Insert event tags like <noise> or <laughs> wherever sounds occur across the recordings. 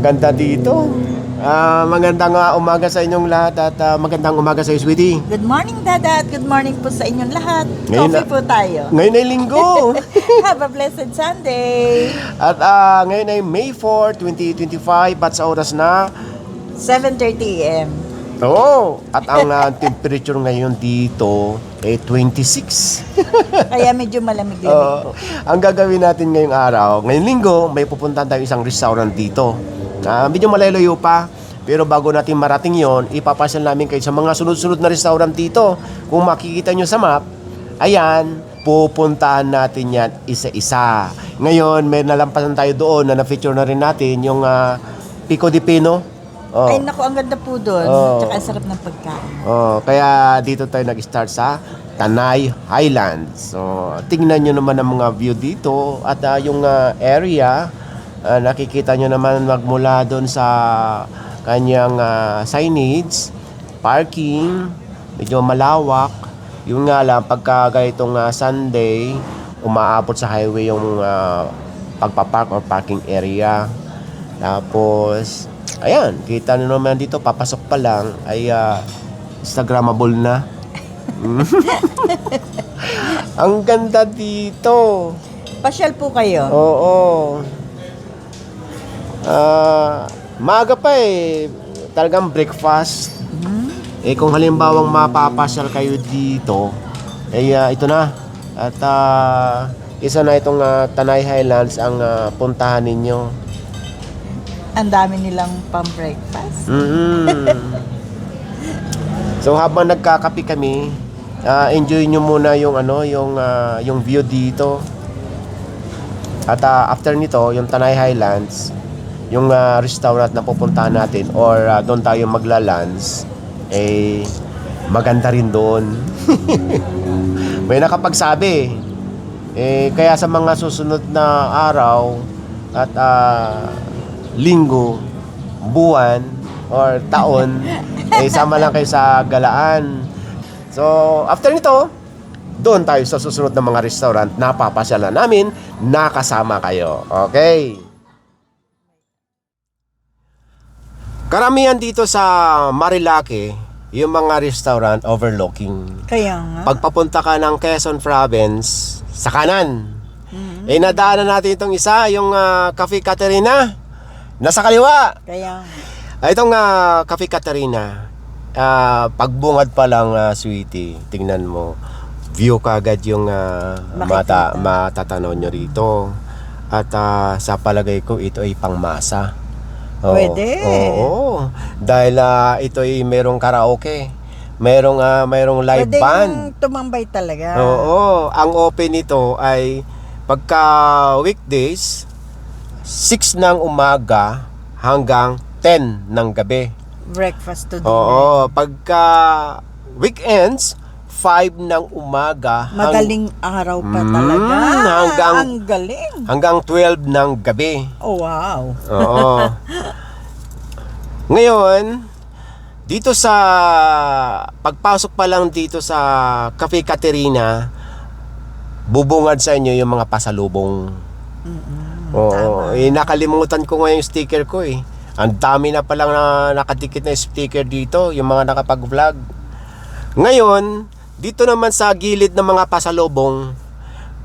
Ang ganda dito. Ah, magandang ah, umaga sa inyong lahat at ah, magandang umaga sa iyo, sweetie. Good morning, Dada, at good morning po sa inyong lahat. Ngayon Coffee na- po tayo. Ngayon ay linggo. <laughs> Have a blessed Sunday. at ah, ngayon ay May 4, 2025 at sa oras na 7.30 a.m. Oo. At ang ah, temperature ngayon dito ay 26. Kaya medyo malamig-lamig po. ang gagawin natin ngayong araw, ngayong linggo, may pupuntahan tayo isang restaurant dito. Ah, medyo malayo pa. Pero bago natin marating yon, ipapasyal namin kayo sa mga sunod-sunod na restaurant dito. Kung makikita nyo sa map, ayan, pupuntahan natin yan isa-isa. Ngayon, may nalampasan tayo doon na na-feature na rin natin yung ah, Pico de Pino. Oh. Ay, naku, ang ganda po doon. Oo. Tsaka ang sarap ng pagkain. Oh, kaya dito tayo nag-start sa Tanay Highlands. So, tingnan nyo naman ang mga view dito at ah, yung ah, area, ah, nakikita nyo naman magmula doon sa kanyang ah, signage, parking, medyo malawak. Yung nga lang, pagka ganitong ah, Sunday, umaabot sa highway yung ah, pagpapark or parking area. Tapos, ayan, kita nyo naman dito, papasok pa lang, ay ah, Instagrammable na. Mm. <laughs> Ang ganda dito. Pasyal po kayo. Oo. Ah, maaga pa eh. Talagang breakfast. Hmm? Eh kung halimbawang mapapasyal kayo dito, eh ah, ito na. At ah, isa na itong ah, Tanay Highlands ang ah, puntahan ninyo. Ang dami nilang pang-breakfast. mm <laughs> so habang nagkakape kami, ah, enjoy nyo muna yung ano, yung ah, yung view dito. At ah, after nito, yung Tanay Highlands, yung ah, restaurant na pupuntahan natin or ah, doon tayo magla-lunch, eh maganda rin doon. <laughs> May nakapagsabi. Eh kaya sa mga susunod na araw at ah, linggo, buwan or taon, eh sama lang kayo sa galaan. So, after nito, doon tayo sa susunod na mga restaurant na papasyalan namin nakasama kayo. Okay? Karamihan dito sa Marilake, yung mga restaurant overlooking. Kaya nga. Pagpapunta ka ng Quezon Province, sa kanan. Mhm. Eh nadaanan natin itong isa, yung ah, Cafe Caterina. Nasa kaliwa. Kaya nga. Ah, Itong ah, Cafe Caterina, ah, pagbungad pa lang, ah, sweetie, tingnan mo, view kagad yung ah, mata, matatanaw nyo rito. At ah, sa palagay ko, ito ay pangmasa. Oo. Pwede. Oo. Dahil ah, ito ay merong karaoke. Merong, ah, merong live Pwede band. tumambay talaga. Oo, ang open nito ay pagka weekdays 6 ng umaga hanggang 10 ng gabi. Breakfast to dinner. Oo, pagka weekends 5 ng umaga hang- Magaling araw pa Mm, talaga. hanggang- Ang galing. hanggang 12 ng gabi. Oh, wow. Oo. Ngayon, dito sa pagpasok pa lang dito sa Cafe Caterina, bubungad sa inyo yung mga pasalubong. Mm-mm, Oo, eh, nakalimutan ko nga yung sticker ko eh. Ang dami na palang na nakadikit na sticker dito, yung mga nakapag-vlog. Ngayon, dito naman sa gilid ng mga pasalubong,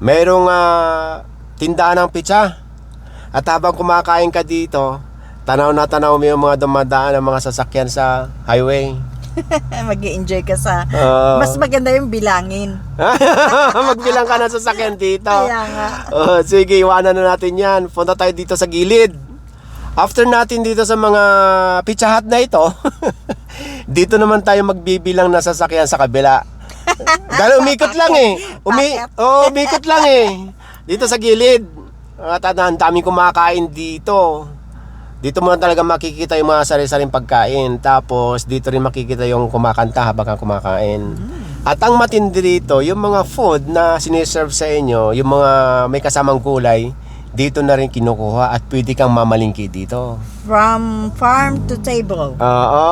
merong ah, tindahan ng pizza. At habang kumakain ka dito, tanaw na tanaw mo yung mga dumadaan ng mga sasakyan sa highway. <laughs> mag enjoy ka sa... Oo. Mas maganda yung bilangin. <laughs> Magbilang ka ng sasakyan dito. Kaya nga. Oh, sige, iwanan na natin yan. Punta tayo dito sa gilid. After natin dito sa mga pizza hut na ito, <laughs> dito naman tayo magbibilang na sasakyan sa kabila. Dahil umikot lang eh. Umi oh, umikot lang eh. Dito sa gilid. At ang daming kumakain dito. Dito mo talaga makikita yung mga sari-saring pagkain. Tapos dito rin makikita yung kumakanta habang kang kumakain. At ang matindi dito, yung mga food na siniserve sa inyo, yung mga may kasamang kulay, dito na rin kinukuha at pwede kang mamalingki dito. From farm to table. Oo.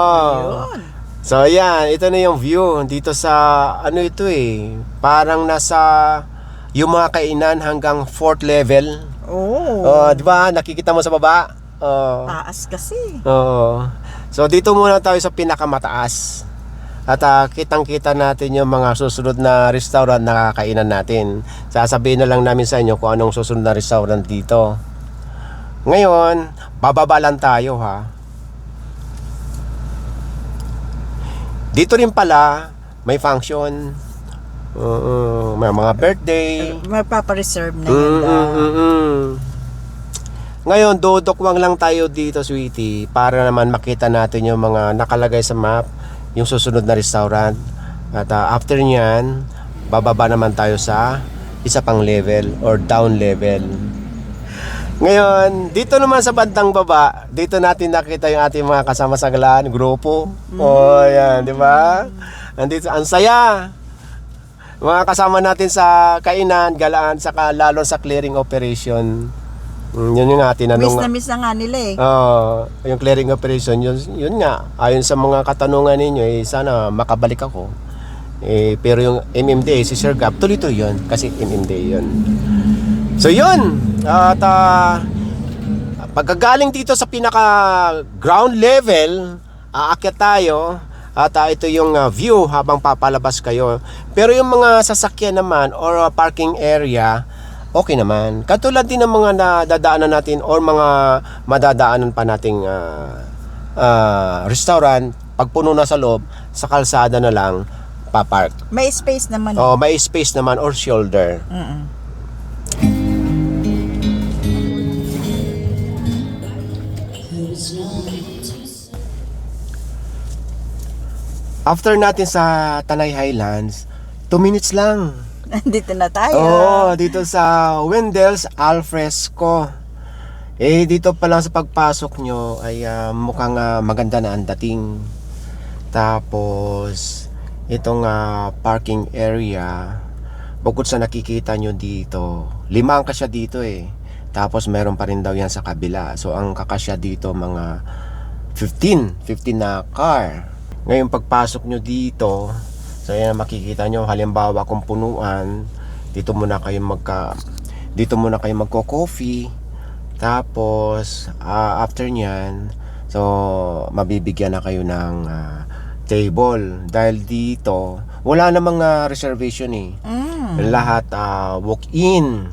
So yan, ito na yung view dito sa ano ito eh, parang nasa yung mga kainan hanggang fourth level. Oh. Oh, di ba? Nakikita mo sa baba? Oo. Taas kasi. Oo. So dito muna tayo sa pinakamataas. At ah, kitang-kita natin yung mga susunod na restaurant na kakainan natin. Sasabihin na lang namin sa inyo kung anong susunod na restaurant dito. Ngayon, bababa lang tayo ha. Dito rin pala, may function. Oo, may mga birthday. Magpapareserve na Mm, yun. mm, ah. mm, mm. Ngayon, dodokwang lang tayo dito, sweetie, para naman makita natin yung mga nakalagay sa map, yung susunod na restaurant. At ah, after nyan, bababa naman tayo sa isa pang level or down level. Ngayon, dito naman sa bandang baba, dito natin nakita yung ating mga kasama sa galaan, grupo. Oh, yan, di ba? Andito, ang saya. Mga kasama natin sa kainan, galaan, saka lalo sa clearing operation. Mm, yun yung nga, tinanong. Miss na miss na nga nila eh. Oo, yung clearing operation, yun, yun nga. Ayon sa mga katanungan ninyo, eh, sana makabalik ako. Eh, pero yung MMDA, si Sir Gab, tuloy-tuloy yun. Kasi MMDA yun. So yun. At ah, pagkagaling dito sa pinaka ground level, aakyat tayo. At ah, ito yung ah, view habang papalabas kayo. Pero yung mga sasakyan naman or ah, parking area, okay naman. Katulad din ng mga nadadaanan natin or mga madadaanan pa nating ah, ah, restaurant, pag puno na sa loob, sa kalsada na lang papark. May space naman. O may space naman or shoulder. Mm-mm. After natin sa Tanay Highlands, 2 minutes lang. <laughs> Dito na tayo. Oo, dito sa Wendell's Alfresco. Eh, dito pa lang sa pagpasok nyo ay ah, mukhang ah, maganda na ang dating. Tapos, itong ah, parking area, bukod sa nakikita nyo dito, lima ang kasya dito eh. Tapos, meron pa rin daw yan sa kabila. So, ang kakasya dito mga 15, 15 na car. Ngayon pagpasok nyo dito, so yan ang makikita nyo, halimbawa kung punuan, dito muna kayo magka dito muna kayo magko-coffee. Tapos ah, after nyan, so mabibigyan na kayo ng ah, table dahil dito wala namang ah, reservation eh. Mm. Lahat ah, walk-in.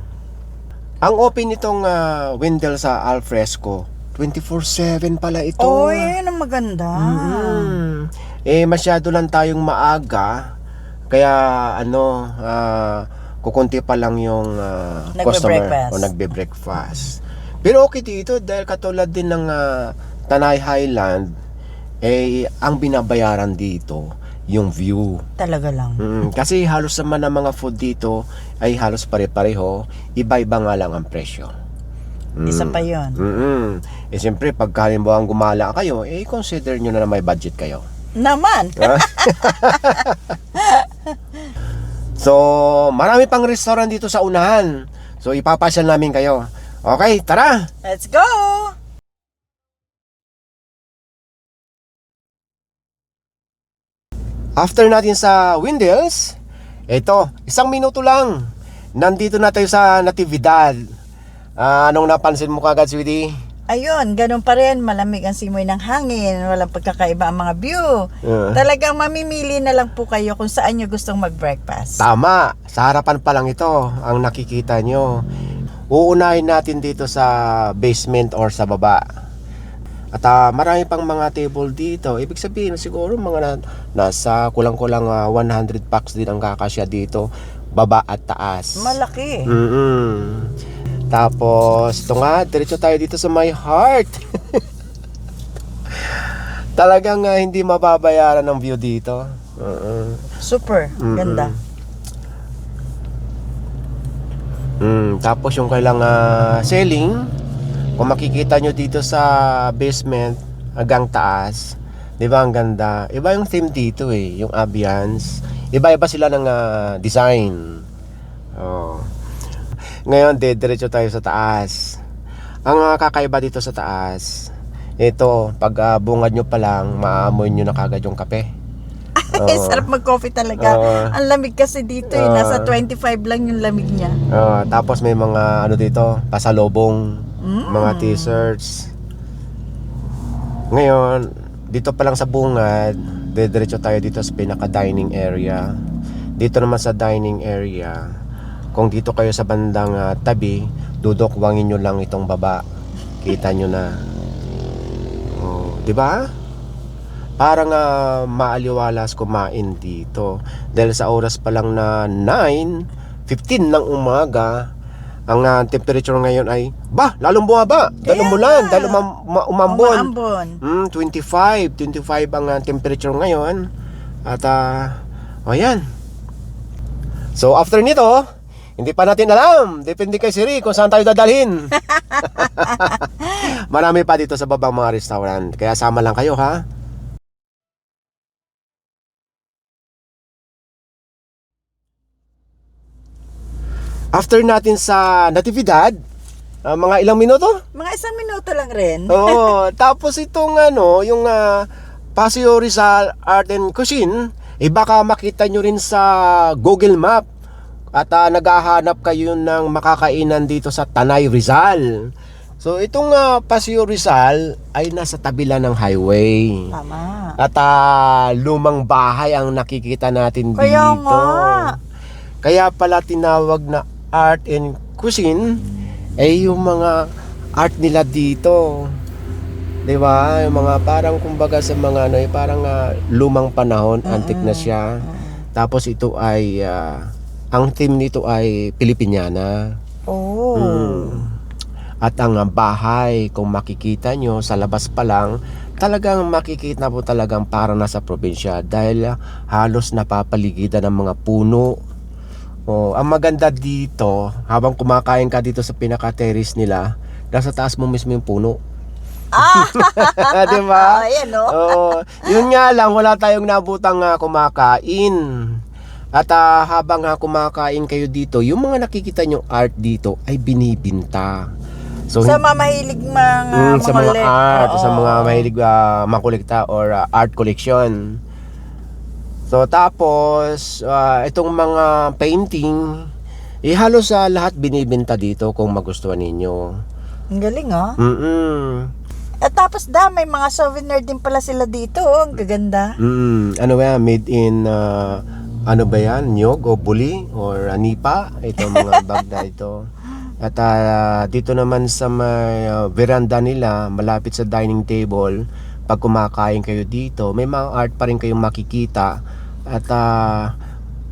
Ang open nitong uh, Wendell sa Alfresco, 24/7 pala ito. Oh, yun ang maganda. Mm. Eh masyado lang tayong maaga kaya ano ah, kukunti pa lang yung ah, customer o nagbe-breakfast. Pero okay dito dahil katulad din ng ah, Tanay Highland eh ang binabayaran dito yung view. Talaga lang. Mm, kasi halos naman ang mga food dito ay halos pare-pareho, iba-iba nga lang ang presyo. Mm. Isa pa yun. Mm-mm. Eh siyempre, pag halimbawa gumala kayo, eh consider nyo na na may budget kayo. Naman. <laughs> So, marami pang restaurant dito sa unahan. So, ipapasyal namin kayo. Okay, tara! Let's go! After natin sa Windels, ito, isang minuto lang. Nandito na tayo sa Natividad. Ah, anong napansin mo kagad, sweetie? Ayun, ganun pa rin. Malamig ang simoy ng hangin. Walang pagkakaiba ang mga view. Yeah. Talagang mamimili na lang po kayo kung saan nyo gustong mag-breakfast. Tama, sa harapan pa lang ito ang nakikita nyo. Uunahin natin dito sa basement or sa baba. At ah, marami pang mga table dito. Ibig sabihin, siguro mga na- nasa kulang-kulang ah, 100 packs din ang kakasya dito. Baba at taas. Malaki. Mm-mm. Tapos, ito nga, diretso tayo dito sa my heart. <laughs> Talagang ah, hindi mababayaran ang view dito. Uh-uh. Super. Mm-mm. Ganda. Mm, tapos yung kailang ah, selling, kung makikita nyo dito sa basement hanggang taas, 'di ba ang ganda? Iba yung theme dito eh, yung ambience. Iba-iba sila ng ah, design. Oh. Ngayon, diretso tayo sa taas. Ang ah, kakaiba dito sa taas, ito, pag ah, bungad nyo pa lang, maamoy nyo na kagad yung kape. <laughs> Ay, sarap mag-coffee talaga. Oo. ang lamig kasi dito eh. Oo. Nasa 25 lang yung lamig niya. Ah, tapos may mga ano dito, pasalobong, Mm. mga t-shirts. Ngayon, dito pa lang sa bungad, diretso tayo dito sa pinaka-dining area. Dito naman sa dining area, kung dito kayo sa bandang ah, tabi, dudokwangin nyo lang itong baba. Kita nyo na. Oh, di ba? Parang ah, maaliwalas kumain dito. Dahil sa oras pa lang na 9:15 ng umaga, ang ah, temperature ngayon ay ba, lalong bumaba. Dahil umulan, dahil umam- ma- umambon. Umaambon. Mm, 25, 25 ang ah, temperature ngayon. At ah, oh yan. So after nito, hindi pa natin alam. Depende kay Siri kung saan tayo dadalhin. <laughs> Marami pa dito sa babang mga restaurant. Kaya sama lang kayo ha. After natin sa Natividad, ah, mga ilang minuto? Mga isang minuto lang rin. Oo, <laughs> tapos itong ano, yung ah, Paseo Rizal Art and Cuisine, eh baka makita nyo rin sa Google Map at ah, naghahanap kayo ng makakainan dito sa Tanay Rizal. So itong ah, Paseo Rizal ay nasa tabi lang ng highway. Tama. At ah, lumang bahay ang nakikita natin Kaya dito. nga. Kaya pala tinawag na art and cuisine ay yung mga art nila dito. 'Di ba? Yung mga parang kumbaga sa mga ano, eh, parang ah, lumang panahon, antique na siya. Tapos ito ay ah, ang theme nito ay Pilipiniana. Oh. Mm. At ang ah, bahay, kung makikita nyo sa labas pa lang, talagang makikita po talagang para nasa probinsya dahil ah, halos napapaligidan ng mga puno. Oh, ang maganda dito, habang kumakain ka dito sa pinaka-terrace nila, nasa taas mo mismo yung puno. Ah! <laughs> 'Di ba? <laughs> Ayan, no? Oo. Yun nga lang, wala tayong nabutang uh, kumakain. At ah, habang ah, kumakain kayo dito, yung mga nakikita nyo art dito ay binibinta. So, sa mga mahilig mga Mm, sa mga art, Oo. sa mga mahilig uh, makolekta or ah, art collection. So tapos ah, itong mga painting, eh halos sa lahat binibenta dito kung magustuhan ninyo. Ang galing, oh. Mm. At tapos da, may mga souvenir din pala sila dito, oh. Ang gaganda. Mm, ano ba? Made in ah, ano ba yan? Nyog o buli or anipa? Ito mga <laughs> bag na ito. At ah, dito naman sa may ah, veranda nila, malapit sa dining table, pag kumakain kayo dito, may mga art pa rin kayong makikita. At ah,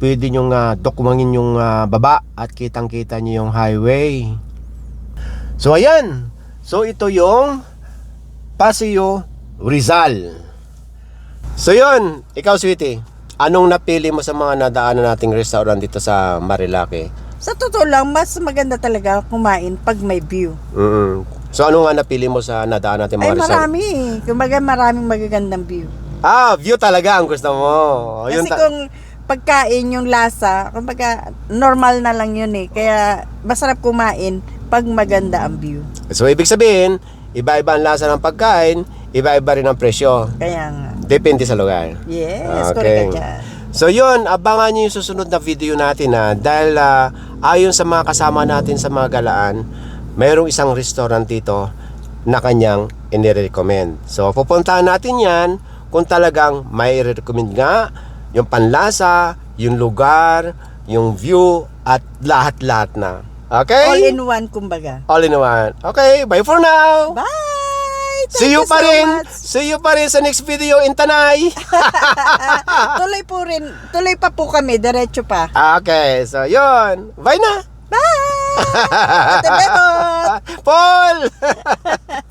pwede nyo nga dokumangin yung ah, baba at kitang-kita nyo yung highway. So ayan. So ito yung Paseo Rizal. So yun, ikaw sweetie, anong napili mo sa mga nadaanan nating restaurant dito sa Marilake? Sa totoo lang, mas maganda talaga kumain pag may view. mm So ano nga napili mo sa nadaan natin mga Ay, restaurant? marami. Kumbaga, maraming magagandang view. Ah, view talaga ang gusto mo. Yun Kasi ta- kung pagkain yung lasa, kumbaga, normal na lang yun eh. Kaya, masarap kumain pag maganda ang view. so ibig sabihin, iba-iba ang lasa ng pagkain, iba-iba rin ang presyo. Kaya nga. Depende sa lugar. Yes, Okay. correct ka dyan. So yun, abangan nyo yung susunod na video natin ha. Dahil ah, ayon sa mga kasama natin sa mga galaan, mayroong isang restaurant dito na kanyang inirecommend. So pupuntahan natin yan kung talagang may recommend nga yung panlasa, yung lugar, yung view at lahat-lahat na. Okay? All in one, kumbaga. All in one. Okay, bye for now. Bye! Thank See you so pa rin. much. See you pa rin sa next video in Tanay. <laughs> tuloy po rin. Tuloy pa po kami. Diretso pa. Okay, so yun. Bye na. Bye! <laughs> Ate Bebot! Paul! <laughs>